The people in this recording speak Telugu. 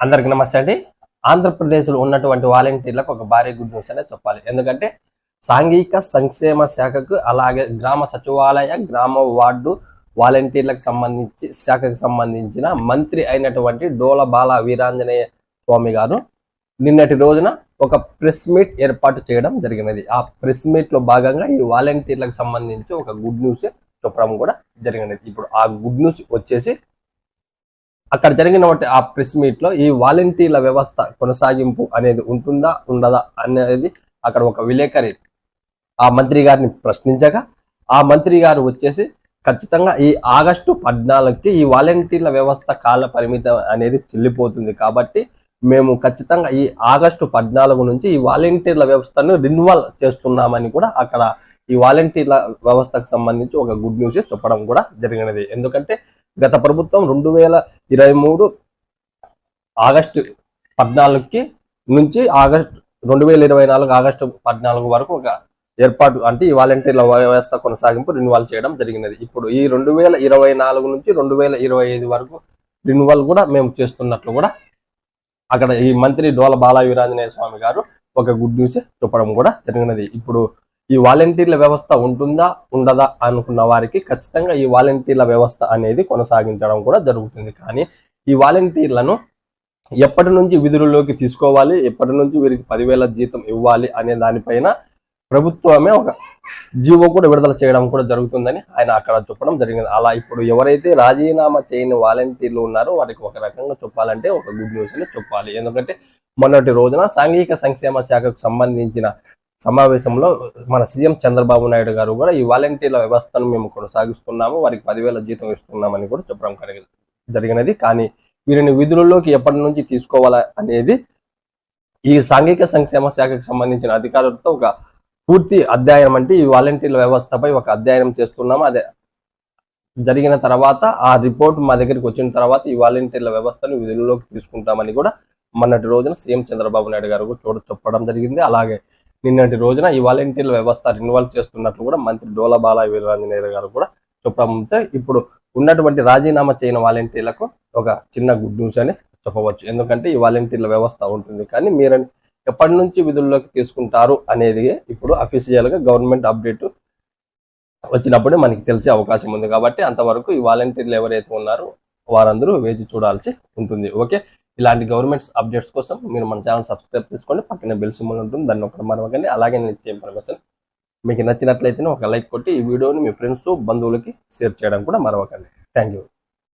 అందరికి నమస్తే అండి. ఆంధ్రప్రదేశ్లో ఉన్నటువంటి వాలంటీర్లకు ఒక భారీ గుడ్ న్యూస్ అనేది చెప్పాలి. ఎందుకంటే సాంఘిక సంక్షేమ శాఖకు అలాగే గ్రామ సచివాలయ గ్రామ వార్డు వాలంటీర్లకు సంబంధించి శాఖకు సంబంధించిన మంత్రి అయినటువంటి డోల బాల వీరాంజనేయ స్వామి గారు నిన్నటి రోజున ఒక ప్రెస్ మీట్ ఏర్పాటు చేయడం జరిగినది. ఆ ప్రెస్ మీట్లో భాగంగా ఈ వాలంటీర్లకు సంబంధించి ఒక గుడ్ న్యూస్ చెప్పడం కూడా జరిగినది. ఇప్పుడు ఆ గుడ్ న్యూస్ వచ్చేసి అక్కడ జరిగినటువంటి ఆ ప్రెస్ మీట్లో ఈ వాలంటీర్ల వ్యవస్థ కొనసాగింపు అనేది ఉంటుందా ఉండదా అనేది అక్కడ ఒక విలేకరి ఆ మంత్రి గారిని ప్రశ్నించగా ఆ మంత్రి గారు వచ్చేసి ఖచ్చితంగా ఈ ఆగస్టు పద్నాలుగుకి ఈ వాలంటీర్ల వ్యవస్థ కాల పరిమితం అనేది చెల్లిపోతుంది కాబట్టి మేము ఖచ్చితంగా ఈ ఆగస్టు పద్నాలుగు నుంచి ఈ వాలంటీర్ల వ్యవస్థను రిన్వాల్ చేస్తున్నామని కూడా అక్కడ ఈ వాలంటీర్ల వ్యవస్థకు సంబంధించి ఒక గుడ్ న్యూస్ చెప్పడం కూడా జరిగినది. ఎందుకంటే గత ప్రభుత్వం రెండు వేల ఇరవై మూడు ఆగస్టు పద్నాలుగుకి నుంచి ఆగస్టు రెండు వేల ఇరవై నాలుగు ఆగస్టు పద్నాలుగు వరకు ఒక ఏర్పాటు అంటే ఈ వాలంటీర్ల వ్యవస్థ కొనసాగింపు రిన్యువల్ చేయడం జరిగినది. ఇప్పుడు ఈ రెండు వేల ఇరవై నాలుగు నుంచి రెండు వేల ఇరవై ఐదు వరకు రిన్యువల్ కూడా మేము చేస్తున్నట్లు కూడా అక్కడ ఈ మంత్రి డోల బాల వీరాంజనేయ స్వామి గారు ఒక గుడ్ న్యూస్ చెప్పడం కూడా జరిగినది. ఇప్పుడు ఈ వాలంటీర్ల వ్యవస్థ ఉంటుందా ఉండదా అనుకున్న వారికి ఖచ్చితంగా ఈ వాలంటీర్ల వ్యవస్థ అనేది కొనసాగించడం కూడా జరుగుతుంది. కానీ ఈ వాలంటీర్లను ఎప్పటి నుంచి విధులలోకి తీసుకోవాలి ఎప్పటి నుంచి వీరికి పదివేల జీతం ఇవ్వాలి అనే దానిపైన ప్రభుత్వమే ఒక జీవో కూడా విడుదల చేయడం కూడా జరుగుతుందని ఆయన అక్కడ చెప్పడం జరిగింది. అలా ఇప్పుడు ఎవరైతే రాజీనామా చేయని వాలంటీర్లు ఉన్నారో వారికి ఒక రకంగా చెప్పాలంటే ఒక గుడ్ న్యూస్ అని చెప్పాలి. ఎందుకంటే మొన్నటి రోజున సాంఘిక సంక్షేమ శాఖకు సంబంధించిన సమావేశంలో మన సీఎం చంద్రబాబు నాయుడు గారు కూడా ఈ వాలంటీర్ల వ్యవస్థను మేము కొనసాగిస్తున్నాము. వారికి పదివేల జీతం ఇస్తున్నామని కూడా చెప్పడం కలిగి- జరిగినది. కానీ వీరిని విధులలోకి ఎప్పటి నుంచి తీసుకోవాలా అనేది ఈ సాంఘిక సంక్షేమ శాఖకు సంబంధించిన అధికారులతో ఒక పూర్తి అధ్యయనం అంటే ఈ వాలంటీర్ల వ్యవస్థపై ఒక అధ్యయనం చేస్తున్నాము. అదే జరిగిన తర్వాత ఆ రిపోర్ట్ మా దగ్గరికి వచ్చిన తర్వాత ఈ వాలంటీర్ల వ్యవస్థను విధుల్లోకి తీసుకుంటామని కూడా మొన్నటి రోజున సీఎం చంద్రబాబు నాయుడు గారు కూడా చూడ చెప్పడం జరిగింది. అలాగే నిన్నటి రోజున ఈ వాలంటీర్ల వ్యవస్థ ఇన్వాల్వ్ చేస్తున్నట్లు కూడా మంత్రి డోల బాల వీరాంజనేయ గారు కూడా చెప్పడంతో ఇప్పుడు ఉన్నటువంటి రాజీనామా చేయని వాలంటీర్లకు ఒక చిన్న గుడ్ న్యూస్ అని చెప్పవచ్చు. ఎందుకంటే ఈ వాలంటీర్ల వ్యవస్థ ఉంటుంది కానీ మీరు ఎప్పటి నుంచి విధుల్లోకి తీసుకుంటారు అనేది ఇప్పుడు అఫీషియల్గా గవర్నమెంట్ అప్డేట్ వచ్చినప్పుడే మనకి తెలిసే అవకాశం ఉంది. కాబట్టి అంతవరకు ఈ వాలంటీర్లు ఎవరైతే ఉన్నారో వారందరూ వేచి చూడాల్సి ఉంటుంది. ఓకే? ఇలాంటి గవర్నమెంట్ అప్డేట్స్ కోసం మీరు మన ఛానల్ సబ్స్క్రైబ్ చేసుకోండి. పక్కన బెల్ సింబల్ ఉంటుంది. దాన్ని ఒకటి మరవకండి. అలాగే నేను ఇచ్చే ఇన్ఫర్మేషన్ మీకు నచ్చినట్లయితేనే ఒక లైక్ కొట్టి ఈ వీడియోని మీ ఫ్రెండ్స్ బంధువులకి షేర్ చేయడం కూడా మరవకండి. Thank you